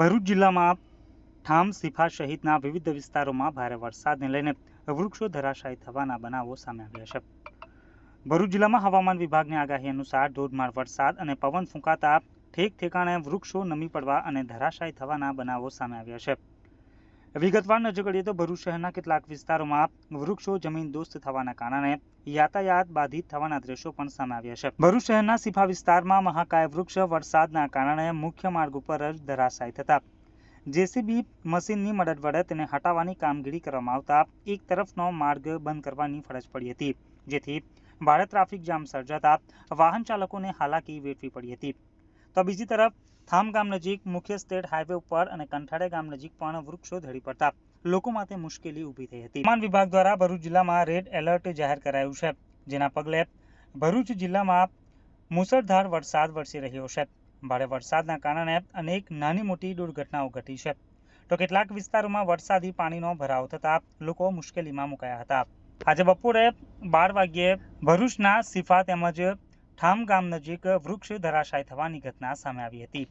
ભરૂચ જિલ્લામાં ઠામ સિફા સહિતના વિવિધ વિસ્તારોમાં ભારે વરસાદને લઈને વૃક્ષો ધરાશાયી થવાના બનાવો સામે આવ્યા છે. ભરૂચ જિલ્લામાં હવામાન વિભાગની આગાહી અનુસાર ધોધમાર વરસાદ અને પવન ફૂંકાતા ઠેક ઠેકાણે વૃક્ષો નમી પડવા અને ધરાશાયી થવાના બનાવો સામે આવ્યા છે. વિગતવાર નજર કરીએ તો ભરૂચ શહેરના કેટલાક વિસ્તારોમાં વૃક્ષો જમીન દોસ્ત થવાના કારણે યાતાયાત બાધિત થવાના દ્રશ્યો પણ સામે આવ્યા છે. ભરૂચ શહેરના સિફા વિસ્તારમાં મહાકાય વૃક્ષ વરસાદના કારણે મુખ્ય માર્ગ ઉપર જ ધરાશાયી થતા. જેસીબી મશીનની મદદ વડે તેને હટાવવાની કામગીરી કરવામાં આવતા એક તરફનો માર્ગ બંધ કરવાની ફરજ પડી હતી, જેથી ભારે ટ્રાફિક જામ સર્જાતા વાહન ચાલકોને હાલાકી વેઠવી પડી હતી. તો બીજી તરફ થામ ગામ નજીક મુખ્ય સ્ટેટ હાઈવે ઉપર અને કંઠાળે ગામ નજીક પણ વૃક્ષો ધરી પડતા લોકો માટે મુશ્કેલી ઊભી થઈ હતી. હવામાન વિભાગ દ્વારા ભરૂચ જિલ્લામાં રેડ એલર્ટ જાહેર કરાયું છે, જેના પગલે ભરૂચ જિલ્લામાં મુસળધાર વરસાદ વરસી રહ્યો છે. ભારે વરસાદના કારણે અનેક નાની મોટી દુર્ઘટનાઓ ઘટી છે. તો કેટલાક વિસ્તારોમાં વરસાદી પાણીનો ભરાવ થતા લોકો મુશ્કેલીમાં મુકાયા હતા. આજે બપોરે બાર વાગ્યે ભરૂચના સિફા તેમજ ઠામ ગામ નજીક વૃક્ષ ધરાશાય થવાની ઘટના સામે આવી હતી.